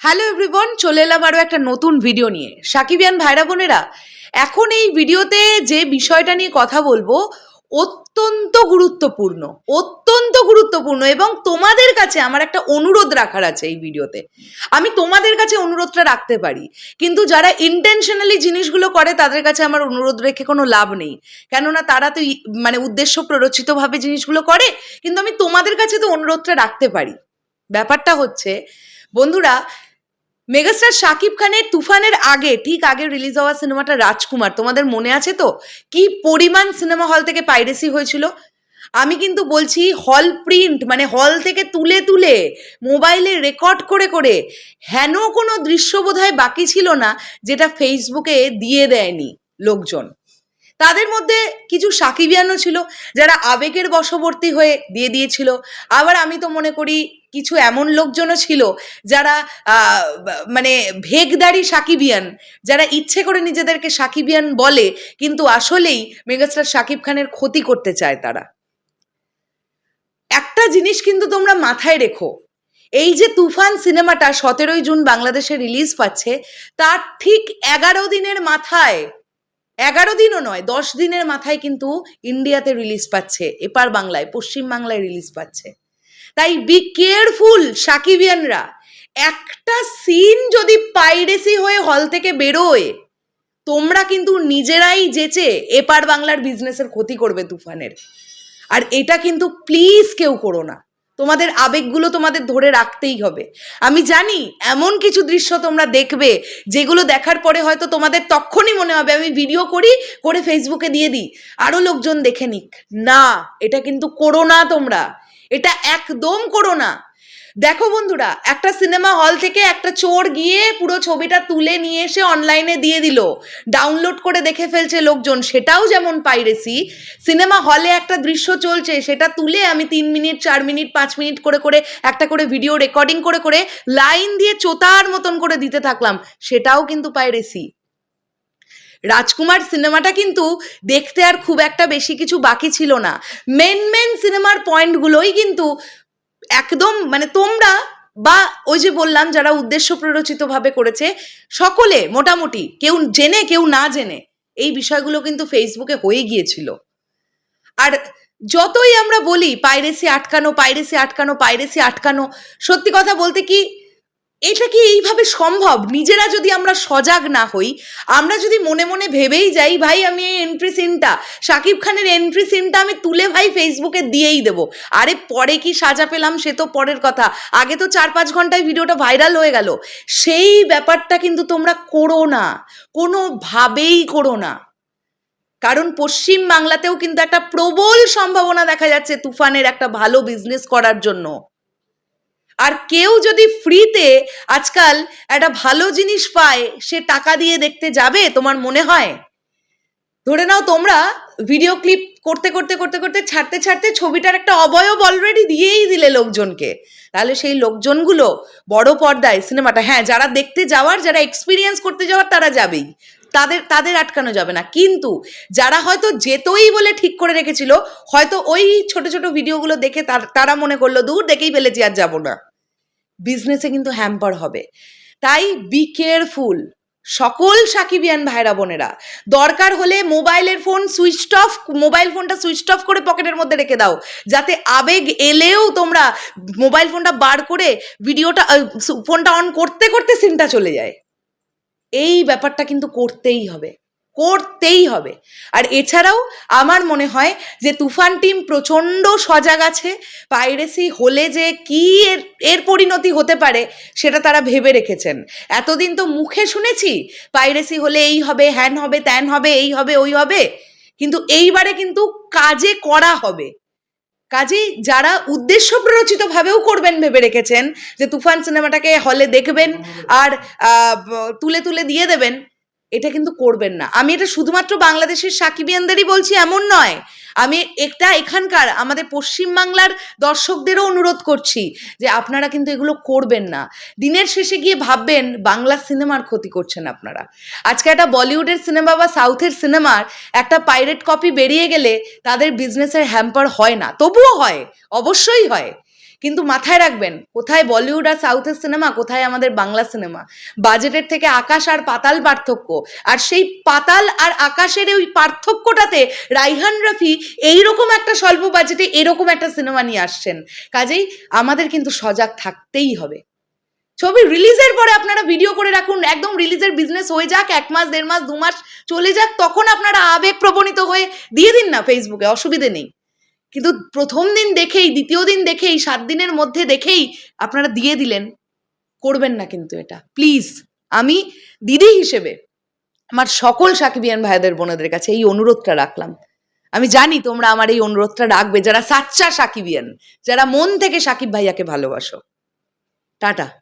Hello everyone চলে এলাম আরও একটা নতুন ভিডিও নিয়ে। সাকিবিয়ান ভাইরা বোনেরা, এখন এই ভিডিওতে যে বিষয়টা নিয়ে কথা বলব, অত্যন্ত গুরুত্বপূর্ণ অত্যন্ত গুরুত্বপূর্ণ এবং তোমাদের কাছে আমার একটা অনুরোধ রাখার আছে এই ভিডিওতে আমি তোমাদের কাছে অনুরোধটা রাখতে পারি, কিন্তু যারা ইন্টেনশনালি জিনিসগুলো করে, তাদের কাছে আমার অনুরোধ রেখে কোনো লাভ নেই। কেননা তারা তো মানে উদ্দেশ্য প্ররোচিতভাবে জিনিসগুলো করে, কিন্তু আমি তোমাদের কাছে তো অনুরোধটা রাখতে পারি। ব্যাপারটা হচ্ছে, বন্ধুরা মেগাস্টার শাকিব খানের তুফানের আগে, ঠিক আগে রিলিজ হওয়া সিনেমাটা রাজকুমার। তোমাদের মনে আছে তো? কি পরিমাণ সিনেমা হল থেকে পাইরেসি হয়েছিল? আমি কিন্তু বলছি হল প্রিন্ট মানে হল থেকে তুলে তুলে মোবাইলে রেকর্ড করে করে, হেন কোনো দৃশ্য বোধহয় বাকি ছিল না, যেটা ফেসবুকে দিয়ে দেয়নি লোকজন। তাদের মধ্যে কিছু সাকিবিয়ানও ছিল, যারা আবেগের বশবর্তী হয়ে দিয়ে দিয়েছিল। আবার আমি তো মনে করি কিছু এমন লোকজনও ছিল যারা মানে ভেগদারি সাকিবিয়ান, যারা ইচ্ছে করে নিজেদেরকে সাকিবিয়ান বলে, কিন্তু আসলেই মেগাস্টার সাকিব খানের ক্ষতি করতে চায় তারা। একটা জিনিস কিন্তু তোমরা মাথায় রেখো, এই যে তুফান সিনেমাটা সতেরোই জুন বাংলাদেশে রিলিজ পাচ্ছে, তার ঠিক এগারো দিনের মাথায়, এগারো দিনও নয়, দশ দিনের মাথায় কিন্তু ইন্ডিয়াতে রিলিজ পাচ্ছে, এপার বাংলায়, পশ্চিম বাংলায় রিলিজ পাচ্ছে। তাই বি কেয়ারফুল সাকিবিয়ানরা। একটা সিন যদি পাইরেসি হয়ে হল থেকে বেরোয়, তোমরা কিন্তু নিজেরাই যেচে এপার বাংলার বিজনেসের ক্ষতি করবে তুফানের। আর এটা কিন্তু প্লিজ কেউ করো না। তোমাদের আবেগগুলো তোমাদের ধরে রাখতেই হবে। আমি জানি এমন কিছু দৃশ্য তোমরা দেখবে, যেগুলো দেখার পরে হয়তো তোমাদের তখনই মনে হবে, আমি ভিডিও করি, করে ফেসবুকে দিয়ে দিই। আরও লোকজন দেখে নিক। না, এটা কিন্তু করো না তোমরা। এটা একদম করো না। দেখো বন্ধুরা, একটা সিনেমা হল থেকে একটা চোর গিয়ে পুরো ছবিটা তুলে নিয়ে এসে অনলাইনে দিয়ে দিল। ডাউনলোড করে দেখে ফেলছে লোকজন, সেটাও যেমন পাইরেসি। সিনেমা হলে একটা দৃশ্য চলছে, সেটা তুলে আমি তিন মিনিট, চার মিনিট, পাঁচ মিনিট করে করে, একটা করে ভিডিও রেকর্ডিং করে করে লাইন দিয়ে চোতার মতন করে দিতে থাকলাম, সেটাও কিন্তু পাইরেসি। রাজকুমার সিনেমাটা কিন্তু দেখতে আর খুব একটা বেশি কিছু বাকি ছিল না। মেন মেন সিনেমার পয়েন্টগুলোই কিন্তু একদম মানে তোমরা বা ওই যে বললাম যারা উদ্দেশ্য প্ররোচিতভাবে করেছে, সকলে মোটামুটি কেউ জেনে, কেউ না জেনে এই বিষয়গুলো কিন্তু ফেসবুকে হয়ে গিয়েছিল। আর যতই আমরা বলি, পাইরেসি আটকানো পাইরেসি আটকানো পাইরেসি আটকানো সত্যি কথা বলতে কি এটা কি এইভাবে সম্ভব? নিজেরা যদি আমরা সজাগ না হই, আমরা যদি মনে মনে ভেবেই যাই, ভাই, আমি এই এন্ট্রি সিনটা শাকিব খানের এন্ট্রি সিনটা আমি তুলে ভাই ফেসবুকে দিয়েই দেবো। আরে, পরে কি সাজা পেলাম সে তো পরের কথা। আগে তো চার পাঁচ ঘন্টায় ভিডিওটা ভাইরাল হয়ে গেল। সেই ব্যাপারটা কিন্তু তোমরা করো না। কোনোভাবেই করো না। কারণ পশ্চিম বাংলাতেও কিন্তু একটা প্রবল সম্ভাবনা দেখা যাচ্ছে তুফানের একটা ভালো বিজনেস করার জন্য। আর কেউ যদি ফ্রিতে আজকাল একটা ভালো জিনিস পায়, সে টাকা দিয়ে দেখতে যাবে, তোমার মনে হয়? ধরে নাও তোমরা ভিডিও ক্লিপ করতে করতে করতে করতে ছাড়তে ছাড়তে ছবিটার একটা অবয়ব অলরেডি দিয়েই দিলে লোকজনকে। তাহলে সেই লোকজনগুলো বড় পর্দায় সিনেমাটা হ্যাঁ যারা দেখতে যাওয়ার, যারা এক্সপিরিয়েন্স করতে যাওয়ার, তারা যাবেই। তাদের তাদের আটকানো যাবে না। কিন্তু যারা হয়তো যেতই বলে ঠিক করে রেখেছিল, হয়তো ওই ছোট ছোট ভিডিওগুলো দেখে তার- মনে করল, দূর দেখেই ফেলেছি, আর যাব না। বিজনেসে কিন্তু হ্যাম্পার হবে। তাই বি কেয়ারফুল সকল সাকিবিয়ান ভাইরা, বোনেরা, দরকার হলে মোবাইলের ফোন সুইচ অফ মোবাইল ফোনটা সুইচ অফ করে পকেটের মধ্যে রেখে দাও, যাতে আবেগ এলেও তোমরা মোবাইল ফোনটা বার করে ভিডিওটা ফোনটা অন করতে করতে সিনটা চলে যায়। এই ব্যাপারটা কিন্তু করতেই হবে। করতেই হবে। আর এছাড়াও আমার মনে হয় যে তুফান টিম প্রচণ্ড সজাগ আছে, পাইরেসি হলে যে কি এর এর পরিণতি হতে পারে সেটা তারা ভেবে রেখেছেন। এতদিন তো মুখে শুনেছি, পাইরেসি হলে এই হবে, হ্যান হবে, ত্যান হবে, এই হবে, ওই হবে। কিন্তু এইবারে কিন্তু কাজে করা হবে। কাজেই যারা উদ্দেশ্য প্ররোচিতভাবেও করবেন ভেবে রেখেছেন যে তুফান সিনেমাটাকে হলে দেখবেন আর তুলে তুলে দিয়ে দেবেন এটা কিন্তু করবেন না। আমি এটা শুধুমাত্র বাংলাদেশের সাকিবিয়ানদেরই বলছি, এমন নয়। আমি একটা এখানকার আমাদের পশ্চিমবাংলার দর্শকদেরও অনুরোধ করছি যে আপনারা কিন্তু এগুলো করবেন না। দিনের শেষে গিয়ে ভাববেন, বাংলা সিনেমার ক্ষতি করছেন আপনারা। আজকে একটা বলিউডের সিনেমা বা সাউথের সিনেমার একটা পাইরেট কপি বেরিয়ে গেলে তাদের বিজনেসের হ্যাম্পার হয় না। তবুও হয়, অবশ্যই হয়। কিন্তু মাথায় রাখবেন, কোথায় বলিউড আর সাউথের সিনেমা, কোথায় আমাদের বাংলা সিনেমা। বাজেটের থেকে আকাশ আর পাতাল পার্থক্য। আর সেই পাতাল আর আকাশের ওই পার্থক্যটাতে রাইহান রাফি এইরকম একটা স্বল্প বাজেটে এরকম একটা সিনেমা নিয়ে আসছেন। কাজেই আমাদের কিন্তু সজাগ থাকতেই হবে। ছবি রিলিজের পরে আপনারা ভিডিও করে রাখুন, একদম রিলিজের বিজনেস হয়ে যাক, এক মাস, দেড় মাস, দু মাস চলে যাক, তখন আপনারা আবেগ প্রবণিত হয়ে, দিয়ে দিন না ফেসবুকে অসুবিধে নেই। কিন্তু প্রথম দিন দেখেই, দ্বিতীয় দিন দেখেই, সাত দিনের মধ্যে দেখেই আপনারা দিয়ে দিলেন। করবেন না কিন্তু এটা। প্লিজ, আমি দিদি হিসেবে আমার সকল সাকিবিয়ান ভাইদের, বোনেদের কাছে এই অনুরোধটা রাখলাম। আমি জানি তোমরা আমার এই অনুরোধটা রাখবে, যারা সাচ্চা সাকিবিয়ান, যারা মন থেকে সাকিব ভাইয়াকে ভালোবাসো। টাটা।